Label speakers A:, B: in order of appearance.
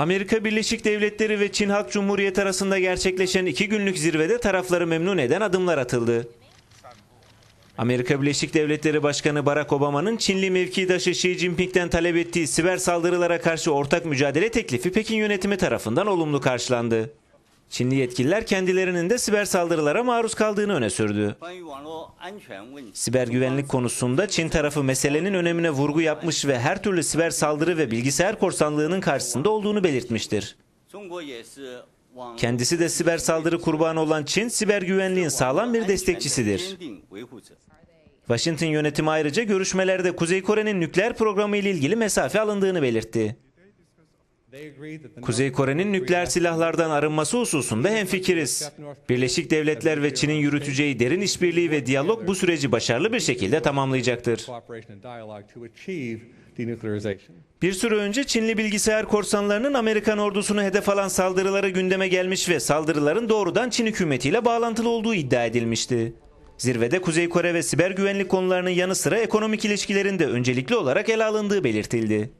A: Amerika Birleşik Devletleri ve Çin Halk Cumhuriyeti arasında gerçekleşen iki günlük zirvede tarafları memnun eden adımlar atıldı. Amerika Birleşik Devletleri Başkanı Barack Obama'nın Çinli mevkidaşı Xi Jinping'den talep ettiği siber saldırılara karşı ortak mücadele teklifi Pekin yönetimi tarafından olumlu karşılandı. Çinli yetkililer kendilerinin de siber saldırılara maruz kaldığını öne sürdü. Siber güvenlik konusunda Çin tarafı meselenin önemine vurgu yapmış ve her türlü siber saldırı ve bilgisayar korsanlığının karşısında olduğunu belirtmiştir. Kendisi de siber saldırı kurbanı olan Çin, siber güvenliğin sağlam bir destekçisidir. Washington yönetimi ayrıca görüşmelerde Kuzey Kore'nin nükleer programı ile ilgili mesafe alındığını belirtti. Kuzey Kore'nin nükleer silahlardan arınması hususunda hemfikiriz. Birleşik Devletler ve Çin'in yürüteceği derin işbirliği ve diyalog bu süreci başarılı bir şekilde tamamlayacaktır. Bir süre önce Çinli bilgisayar korsanlarının Amerikan ordusunu hedef alan saldırıları gündeme gelmiş ve saldırıların doğrudan Çin hükümetiyle bağlantılı olduğu iddia edilmişti. Zirvede Kuzey Kore ve siber güvenlik konularının yanı sıra ekonomik ilişkilerin de öncelikli olarak ele alındığı belirtildi.